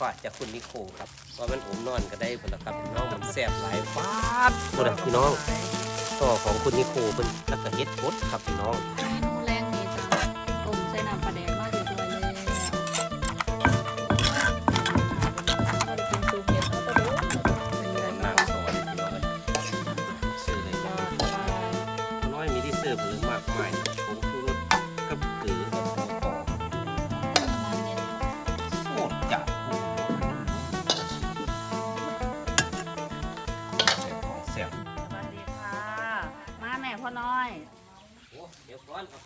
ฝากจากคุณนิโคครับว่ามันอมนอนก็ได้ผลละครับพี่น้องมันแซ่บหลายฟาดหมดอะพี่น้องต่อของคุณนิโคเพิ่นแล้วก็เฮ็ดบดครับพี่น้อง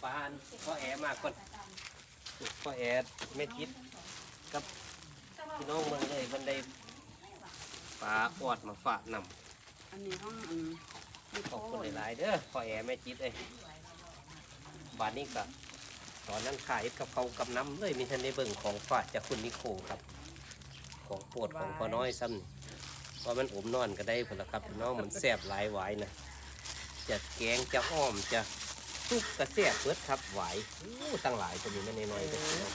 ปานพ่อแอมากก่อนพ่อแอแม่คิดกับพี่น้องเมืองเลยมันได้ปลาออดมาฝากนำอันนี้ห้องอันมีขอบโคคุณนหลายๆเด้อพ่อแอแม่จิตเอ้ยบานนี้ก็ตอนนั้นขายกับเขาวกับน้ำเลยมีทันได้เบิ่งของฝากจากคุณนิโคครับ ของโปวดของพ่อน้อยซ้ำนี่ว่ามันอมนอนก็ได้ผลละครับพี่น้องมันแซ่บหลายหวายนะจะแกงจะอ้อมจะ ซุปกระแซ่บเบิดครับหวายอู้ตั้งหลายตัวนี้ไม่น้อยๆเลยพี่น้อง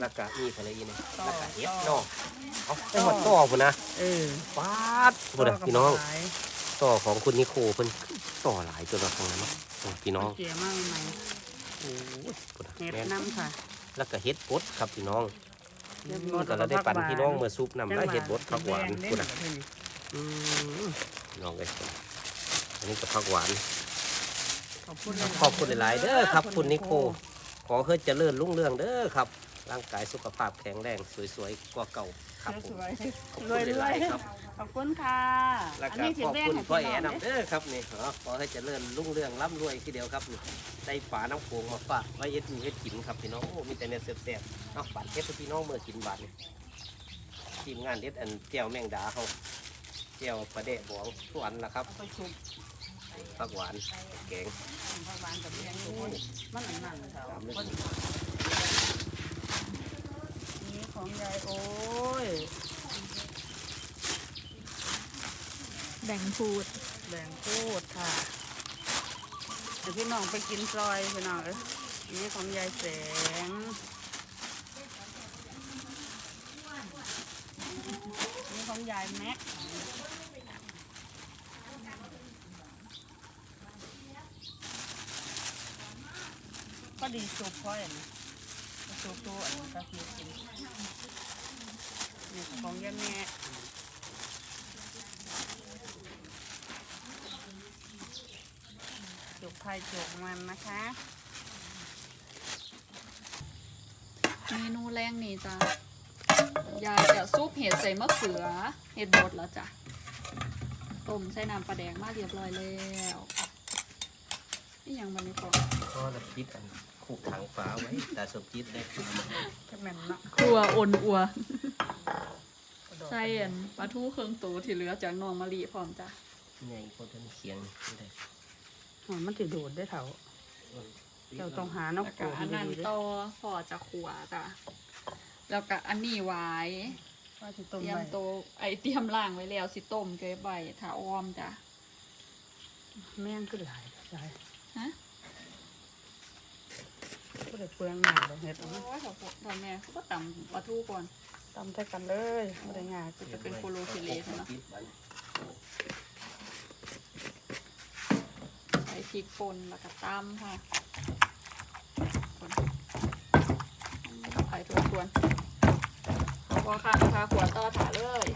แล้วก็มีอะไรอีกนะแล้วก็เห็ดเนอกเอาไปหมดต่อพุ่นนะเออฟาดพุ่นนะพี่น้องต่อของคุณนิโคเพิ่นต่อหลายตัวละครั้งนะเนาะโอ้พี่น้องเจียมากไหมโอ้ยพุ่นน่ะเห็ดแม่นน้ำค่ะ แล้วก็เฮ็ดบดครับพี่น้องเห็ดก็เราได้ปั่นพี่น้องเมื่อซุปน้ำแล้วเฮ็ดบดผักหวานคุพุ่นณน่ะอืมพี่น้องเอ้ยอันนี้ก็ผักหวาน ขอบคุณขอบคุณหลายๆเด้อครับ คุณนิโค ขอเฮ็ดเจริญรุ่งเรืองเด้อครับ ร่างกายสุขภาพแข็งแรงสวยๆกว่าเก่าครับผม สวยขอบๆรคุวยณหลายๆๆครับ ขอบคุณค่ะแล้วอันก็นี้สิขอบแบ่งคุณให้พ่อพี่แอน้องนำเด้อเด้อครับนี่ขอขอให้เจริญรุ่งเรืองร่ำรวยทีเดียวครับนี่ได้ปลาน้ำโขงมาฝากไว้เอ็ดมีเฮ็ดกินครับพี่น้องโอ้มีแต่เนื้อแซ่บๆเอาบาดเฮ็ดให้พี่น้องเมื่อกินบาดนี่ทีมงานเด็ดอันแจ่วแมงดาเขาแจ่วปลาเดะบองสวนละครับไปชุบ ผักหวานแกงผักหวานกับเลี้ยงทุกคนมันอันนั้นเขาตามเลยนี่ของยายโอ้ยแบ่งพูดแบ่งพูดค่ะเดี๋ยวพี่น้องไปกินซอยพี่น้องเอ้ยอันนี้ของยายแสงอันนี่ของยายแม็ก ก็ดีสุกเพราะอย่างนี้สุกตัวอันก็คือกินนี่ของยาแม็กจุกไผ่จุกมันนะคะ เมนูแรงนี้จ้ะยายจะซุปเห็ดใส่มะเขือ เห็ดบดแล้วจ้ะต้มใส่น้ำปลาแดงมาเรียบร้อยแล้วนี่ยังบันนี้ก่อ ก็จะคิดอันขู่ถังฟ้าไว้แต่สมจิตได้จะแม่นเนาะครัวอ่นอัวใส่อันปลาทูเครื่องตูที่เหลือจากน้องมะลิพร้อมจ้ะใหญ่พอทันเคียงไม่ได้หอมมันจะดูดได้เถาเราต้องหาน้องแล้วโขก็งอันนั้นดีๆเด้ต่อพอจะขัวจ้ะแล้วก็อันนี้ไว้ ว่าจะต้มเตรียมไว้โตวไอเตรียมล่างไว้แล้วสิต้มเก็บไว้ถ้าอ้อมจ้ะแม่งก็หลายใช่ฮะ ก็ได้ เปลืองหนาเลยเห็ดเอาโอ้มายขอบคุณตอนแม่เขาก็ตำปลาทูก่อนตำใส่กันเลยไม่ได้ง่ายจะเป็นโคโลฟิเลสเนาะใส่พริกป่นแล้วก็ตำค่ะคนไข่ตัวควรเอาพอค่ะนะคะขวดต่อถาเลย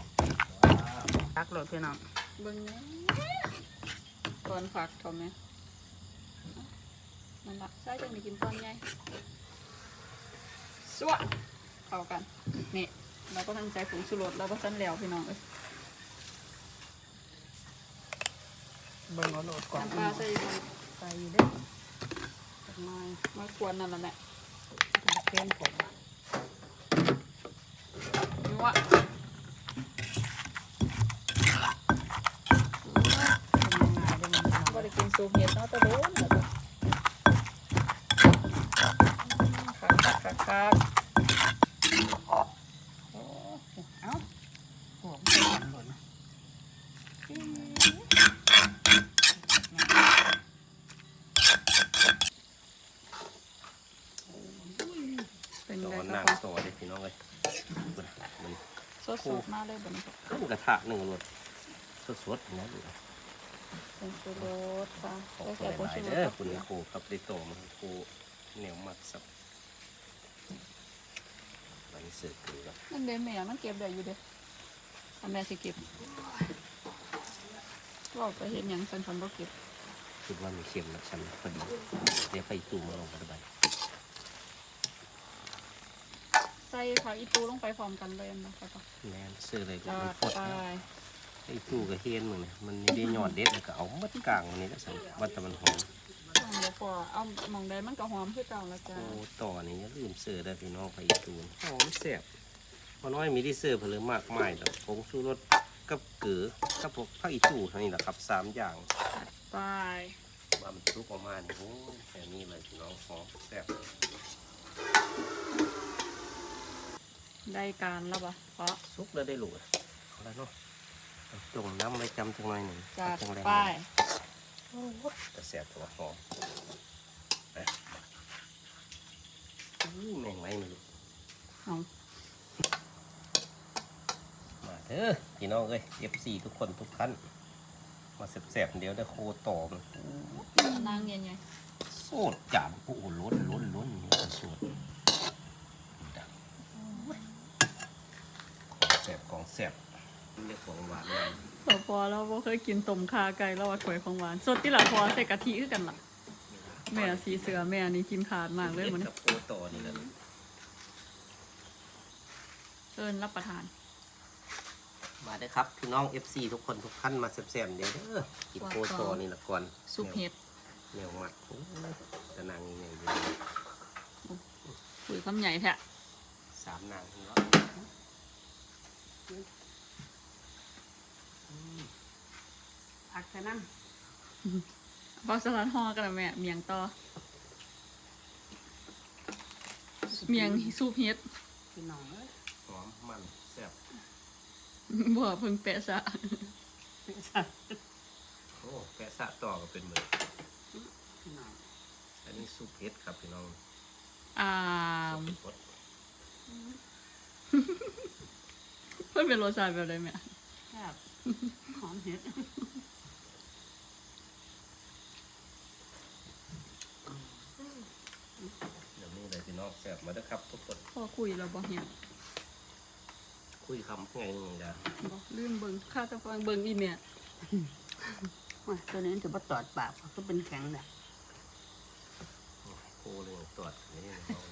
ตักโหลดพี่น้องเบิ้งแหน่ตอนฝักทอมไหม นั่นละใช่จังได้กินตอนไงสวะเข้ากันนี่เราก็ตั้งใจผงสุรสแล้วก็สั้นแล้วพี่น้องเอ้ยเบิ่งเอาโหลดก่อนน้ำปลาใส่มาใส่เด้อจักหน่อยมาควรนั่นแหละแม่จะเข้มผมนัวเป็นง่ายได้มันก็ได้กินซุปเห็ดเนาะตะโดนแล้วจ้ะคัก คักคักคักเอ้าหัวมันเป็นหล่นเป็นต่ไงอคนั่รังบต่อเลยพี่น้องเลยมันมันสดๆมาเลยบัดนี้ขึ้นกระทะหนึ่งรสสดๆนะดูเป็นชูรสค่ะขอได้งแก่หผงลายชูๆรเด้อสคุณโคกับได้โตมาโคเหนียวมักสับมั นเสือคือแบบนั่นเด้แม่มันเก็บได้อยู่เด้อันแม่สิเก็บบอกไปเห็นหยังสันสันบ่เก็บคิดว่ามีเค็มนะฉันพอดีเดี๋ยวไปตู้มาลงกันไปใส่ผักอีตูลงไปพร้อมกันเลยนะคะแม่นซื้อเลยก็จัมันดพดไปนะไอ้ตู้ก็เฮียนมึงเนี่ยมันนี่ได้ยอดเด็ดแล้วก็เอามัดกลางมันนี่แล้วสั่วัดแตะมันหอม เดี๋ยวพอเอาหมองใดมันก็หอมคือเก่าแล้วจ้าโอ้ต่อนี่อย่าลืมซื้อได้อพี่น้องไปอีกตูนหอมแซ่บพอน้อยมีที่ซื้อเพิ่มมากมายแล้วผงชูรสกับเกลือกับพวกผักอีตู้เท่านี้แหละครับสามอย่างไปว่ามันซุกออกมาเนี่ยโอ้ยแค่นี้เลยพี่น้องหอมแซ่บได้การแล้วปะเพราะ ซุกแล้วได้หลูกเอาละเนาะเอาจงน้ำไว้จำจังหน่อยหนึ่งจัดจังแรงไป แต่แซ่บตัวหอมไปอุ้ยแมงไหมไม่รู้เอามาเถอะพี่น้องเอ้ย FC ทุกคนทุกท่านมาแซ่บๆเดี๋ยวได้โคต่อมันนางเย็นไงโซดจานโอ้โหล้นล้นล้นนี่ก็สดดังของแซ่บของแซ่บ เรียกของหวานเลยพอพอเราบ่เคยกินต้มขาไก่แล้วว่าถวยของหวานสดที่หลังพอใส่กะทิคือกันล่ะ แม่สีเสือแม่นี่กินขาดมากเลยมันกับโคต่อนี่แหละเอินรับประทาน มาเด้อครับพี่น้อง FC ทุกคนทุกท่านมาแซ่บๆเดี๋ยวเด้อกินโคต่อนี่ละก่อนซุปเห็ดแนวมัดโอ้ยตะนางนี่ไงอยู่ปุ๋ยคำใหญ่แท้สามนางเนาะ ผักใส่น้พอสลัดห่อกันนะแม่เมียงต่อำเมียงซุปเห็ดพี่น้องเอ้ยหอมมันแซ่บบ่เพิ่งแปะซะโอ้แกะสะต่อก็เป็นมือพี่น้องอันนี้ซุปเห็ดครับพี่น้องอ่าซุปเห็ดเพิ่นเป็นรสชาติแบบใดแม่แซ่บหอมเห็ดเดี๋ยว นี้เลยพี่น้องแซ่บมาเด้อครับทุกคนพอคุยแล้วบ่เห็นคุยคำไงนึงจ้ะบ่ลืมเบิ่งข้าจะฟังเบิ่งอีแม่ว่าตัวนี้ถือว่าตอดปากก็เป็นแข็งแหละโคเลยตรวจนี่น้อง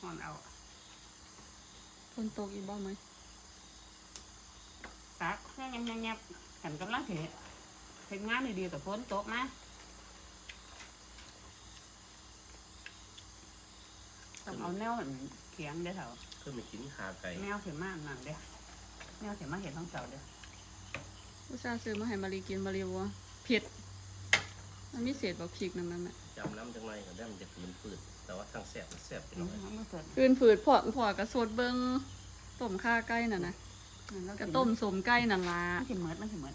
หอนเอาฝนตกอีกบ่ไหมตักแง่แง่แง่ขันกำลังเห็ดเห็ดงานดีๆกับฝนตกนะ ต้องเอาแนวอันเขียงเด้อเถอะก็มีกินขาไก่แนวเข็มมากนั่นเด้อแนวเข็มมาเห็ดทั้งเสาเด้ออุตส่าห์ซื้อมาให้มารีกินมารีว่าเผ็ดมันมีเศษบักพริกนั่นแม่แม่จำน้ำจังไรก็ได้มันจะฝืนฝืดแต่ว่าทั้งแซ่บและแซ่บพี่น้องมันไม่เกิดคืนฝืดพอพอกระสดเบิ่งต้มข้าไก่น่ะนะกระต้มสมไก่นั่นล่ะ มันสิเหมือนมันสิเหมือน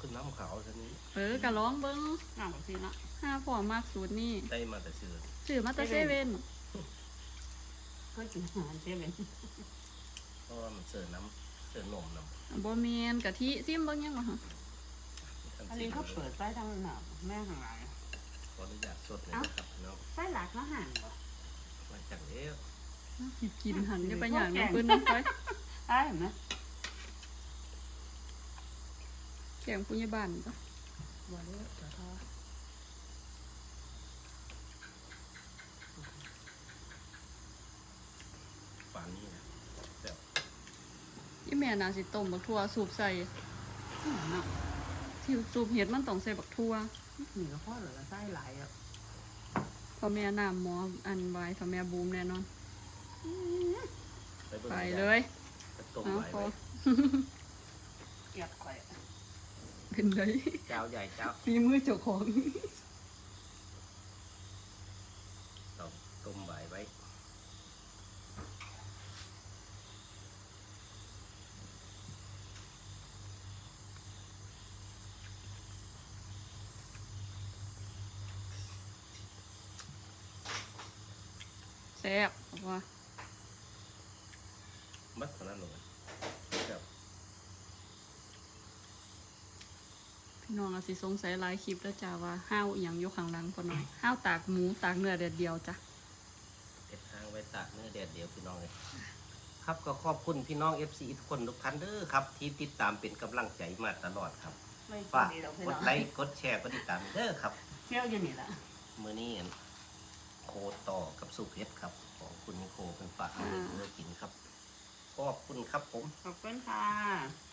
ขึ้นน้ำขาวชนี้เออกะร้องเบิ่งน้ำแบบนี้เนาะห้าพ่อมากสูตรนี่ได้มาแต่ซื้อซื้อมาแต่เซเว่นเคยกินอาหารเจ๊เป็นเพราะว่ามันเสิร์ฟน้ำเสิร์ฟนมน้ำบ่แม่นกะทิซิมเบิ่งยังวะฮะอันนี้เขาเปิดไฟทางหนาวแม่ข้างหลังขออนุญาตสดเลยนะครับพี่น้องไฟหลักเขาหันบ่มาจากเอ๊ะสิกินหันจะไปอย่างน้ำเพิ่นน้ำไฟไอ้เห็นไหม แข่งปุญญาบานจ้ะบ่เลยเดี๋ยวทอปานนี้นะแซ่บอีแม่น่าสิต้มบักทั่วสูบใส่เนาะที่สูบเห็ดมันต้องใส่บักทั่วนี่ก็พ่อเหลือไส้หลายอะพอแม่น้ำหมออันไว้พอแม่บูมแน่นอนบิ่งไปอาเลยไปต้มเอาไว้พอไว้เกียบข่อย ขึ้นเลยเจ้าใหญ่เจ้าฝีมือเจ้าของต้มต้มไว้ไว้อซ่บเพราะว่ามัดเท่านั้นเลยครับ พี่ น้องอาจสิสงสัยหลายคลิปแล้วจ้าว่าห้าวอหย่างอยู่ข้างหลังพอหน่อยห้าวตากหมูตากเนื้อเด็ดเดียวจ้ะ เก็บทางไว้ตากเนื้อแดดเดียวพี่น้องเลยครับก็ขอบคุณพี่น้อง FC ทุกคนทุกท่านเด้อครับ ที่ติดตามเป็นกำลังใจมาตลอดครับไม่ฝากดีเราพี่กน้ดองไลค์กดแชร์กดติดตามเด้อครับ เที่ยวอยู่นี่ละมื้อนี้อันโคต่อกับสุเพชรครับ ของคุณนิโคเป็นฝากมาให้เพื่อกินครับขอบคุณครับผม ขอบคุณค่ะ